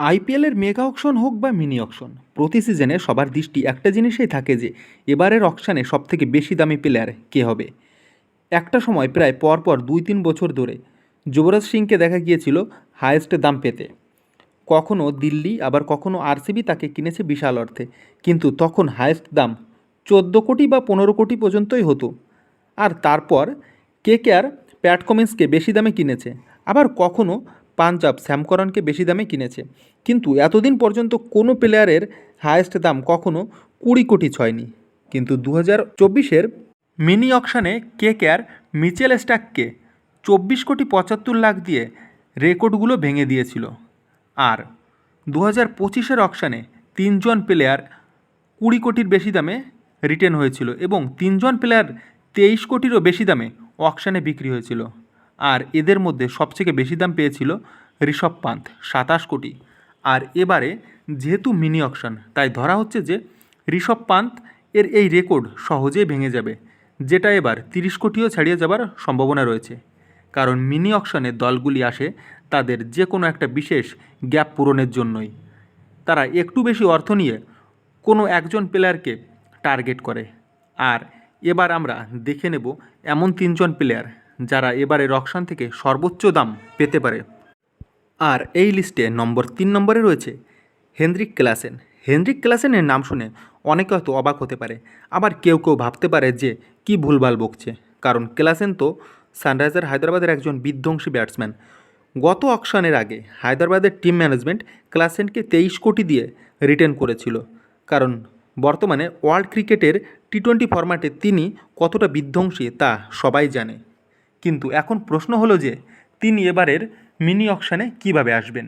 আইপিএলের mega auction হোক বা মিনি অকশন, প্রতি সিজনে সবার দৃষ্টি একটা জিনিসেই থাকে যে, এবারের অকশানে সবথেকে বেশি দামি প্লেয়ার কে হবে। একটা সময় প্রায় পরপর দুই তিন বছর ধরে যুবরাজ সিংকে দেখা গিয়েছিল হায়েস্ট দাম পেতে। কখনো দিল্লি, আবার কখনো আরসিবি তাকে কিনেছে বিশাল অর্থে, কিন্তু তখন হায়েস্ট দাম চোদ্দ কোটি বা পনেরো কোটি পর্যন্তই হতো। আর তারপর কে কে আর প্যাট কমিন্সকে বেশি দামে কিনেছে, আবার কখনো পাঞ্জাব শ্যামকরণকে বেশি দামে কিনেছে। কিন্তু এতদিন পর্যন্ত কোনো প্লেয়ারের হায়েস্ট দাম কখনো কুড়ি কোটি ছয়নি। কিন্তু দু হাজার চব্বিশের মিনি অকশানে কে কেয়ার মিচেল স্ট্যাককে চব্বিশ কোটি পঁচাত্তর লাখ দিয়ে রেকর্ডগুলো ভেঙে দিয়েছিল। আর দু হাজার পঁচিশের অকশানে তিনজন প্লেয়ার কুড়ি কোটির বেশি দামে রিটেন হয়েছিল এবং তিনজন প্লেয়ার তেইশ কোটিরও বেশি দামে অকশানে বিক্রি হয়েছিল। আর এদের মধ্যে সবথেকে বেশি দাম পেয়েছিল ঋষভ পান্থ, সাতাশ কোটি। আর এবারে যেহেতু মিনি অকশন, তাই ধরা হচ্ছে যে ঋষভ পান্থ এর এই রেকর্ড সহজেই ভেঙে যাবে, যেটা এবার তিরিশ কোটিও ছাড়িয়ে যাবার সম্ভাবনা রয়েছে। কারণ মিনি অকশনে দলগুলি আসে তাদের যে কোনো একটা বিশেষ গ্যাপ পূরণের জন্যই। তারা একটু বেশি অর্থ নিয়ে কোনো একজন প্লেয়ারকে টার্গেট করে। আর এবার আমরা দেখে নেব এমন তিনজন প্লেয়ার যারা এবারে রকশান থেকে সর্বোচ্চ দাম পেতে পারে। আর এই লিস্টে নম্বর তিন নম্বরে রয়েছে হেনরিক ক্লাসেন। হেনরিক ক্লাসেনের নাম শুনে অনেকে হয়তো অবাক হতে পারে। আবার কেউ কেউ ভাবতে পারে যে কি ভুলভাল বকছে। কারণ ক্লাসেন তো সানরাইজার হায়দ্রাবাদের একজন বিধ্বংসী ব্যাটসম্যান। গত অকশনের আগে হায়দ্রাবাদের টিম ম্যানেজমেন্ট ক্লাসেনকে তেইশ কোটি দিয়ে রিটার্ন করেছিল। কারণ বর্তমানে ওয়ার্ল্ড ক্রিকেটের টি টোয়েন্টি ফরম্যাটে তিনি কতটা বিধ্বংসী তা সবাই জানে। কিন্তু এখন প্রশ্ন হলো যে, তিনি এবারের মিনি অকশানে কীভাবে আসবেন?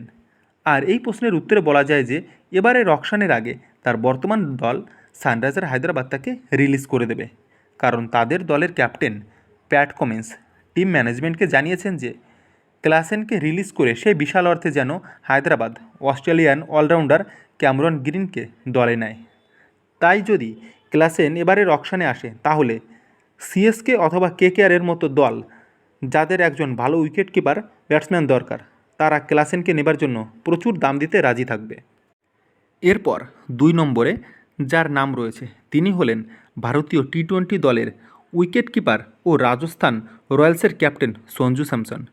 আর এই প্রশ্নের উত্তরে বলা যায় যে, এবারের অকশানের আগে তার বর্তমান দল সানরাইজার হায়দ্রাবাদ তাকে রিলিজ করে দেবে। কারণ তাদের দলের ক্যাপ্টেন প্যাট কমেন্স টিম ম্যানেজমেন্টকে জানিয়েছেন যে, ক্লাসেনকে রিলিজ করে সেই বিশাল অর্থে যেন হায়দ্রাবাদ অস্ট্রেলিয়ান অলরাউন্ডার ক্যামরন গ্রিনকে দলে নেয়। তাই যদি ক্লাসেন এবারের অকশানে আসে, তাহলে সিএসকে অথবা কেকেআরের মতো দল যাদের একজন ভালো উইকেট কিপার, ব্যাটসম্যান দরকার, তারা ক্লাসেনকে নেবার জন্য প্রচুর দাম দিতে রাজি থাকবে। এরপর দুই নম্বরে, যার নাম রয়েছে, তিনি হলেন ভারতীয় টি টোয়েন্টি দলের উইকেট কিপার ও রাজস্থান রয়্যালসের ক্যাপ্টেন সঞ্জু স্যামসন।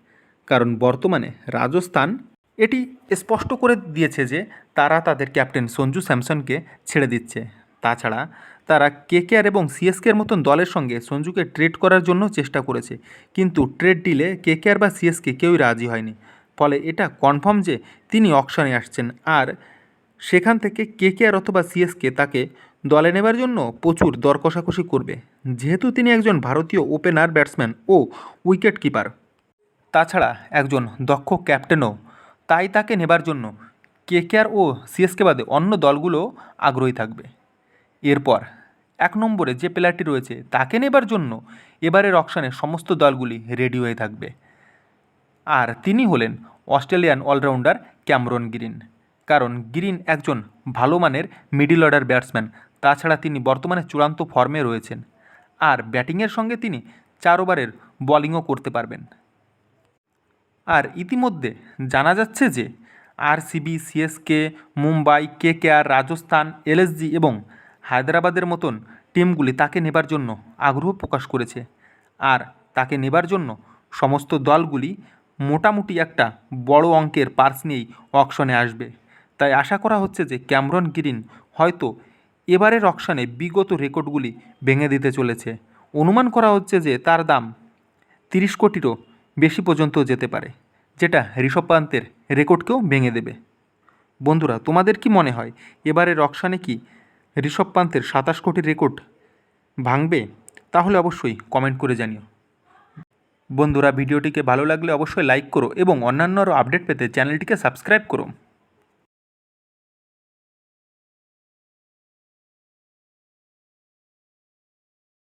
কারণ বর্তমানে রাজস্থান এটি স্পষ্ট করে দিয়েছে যে তারা তাদের ক্যাপ্টেন সঞ্জু স্যামসনকে ছেড়ে দিচ্ছে। তাছাড়া তারা কেকেআর এবং সিএসকের মতন দলের সঙ্গে সঞ্জুকে ট্রেড করার জন্য চেষ্টা করেছে। কিন্তু ট্রেড ডিলে কেকেআর বা সিএসকে কেউই রাজি হয়নি। ফলে এটা কনফার্ম যে তিনি অকশনে আসছেন আর সেখান থেকে কেকেআর অথবা সিএসকে তাকে দলে নেবার জন্য প্রচুর দর কষাকষি করবে। যেহেতু তিনি একজন ভারতীয় ওপেনার, ব্যাটসম্যান ও উইকেট কিপার তাছাড়া একজন দক্ষ ক্যাপ্টেনও, তাই তাকে নেবার জন্য কেকেআর ও সিএসকে বাদে অন্য দলগুলো আগ্রহী থাকবে। এরপর, এক নম্বরে যে প্লেয়ারটি রয়েছে তাকে নেবার জন্য এবারের অকশানে সমস্ত দলগুলি রেডি হয়ে থাকবে। আর তিনি হলেন অস্ট্রেলিয়ান অলরাউন্ডার ক্যামরন গ্রিন। কারণ গ্রিন একজন ভালো মানের মিডিল অর্ডার ব্যাটসম্যান, তাছাড়া তিনি বর্তমানে চূড়ান্ত ফর্মে রয়েছেন। আর ব্যাটিংয়ের সঙ্গে তিনি চার ওভারের বোলিংও করতে পারবেন। আর ইতিমধ্যে জানা যাচ্ছে যে RCB CSK Mumbai KKR Rajasthan LSG এবং হায়দ্রাবাদের মতন টিমগুলি তাকে নেবার জন্য আগ্রহ প্রকাশ করেছে। আর তাকে নেবার জন্য সমস্ত দলগুলি মোটামুটি একটা বড় অঙ্কের পার্স নিয়েই অকশনে আসবে। তাই আশা করা হচ্ছে যে ক্যামরন গ্রিন হয়তো এবারের অকশনে বিগত রেকর্ডগুলি ভেঙে দিতে চলেছে। অনুমান করা হচ্ছে যে তার দাম তিরিশ কোটিরও বেশি পর্যন্ত যেতে পারে, যেটা ঋষভ পান্তের রেকর্ডকেও ভেঙে দেবে। বন্ধুরা, তোমাদের কি মনে হয় এবারে রকশানে কি ঋষভ পান্তের সাতাশ কোটি রেকর্ড ভাঙবে, তাহলে অবশ্যই কমেন্ট করে জানিও। বন্ধুরা, ভিডিওটিকে ভালো লাগলে অবশ্যই লাইক করো এবং অন্যান্য আরও আপডেট পেতে চ্যানেলটিকে সাবস্ক্রাইব করো।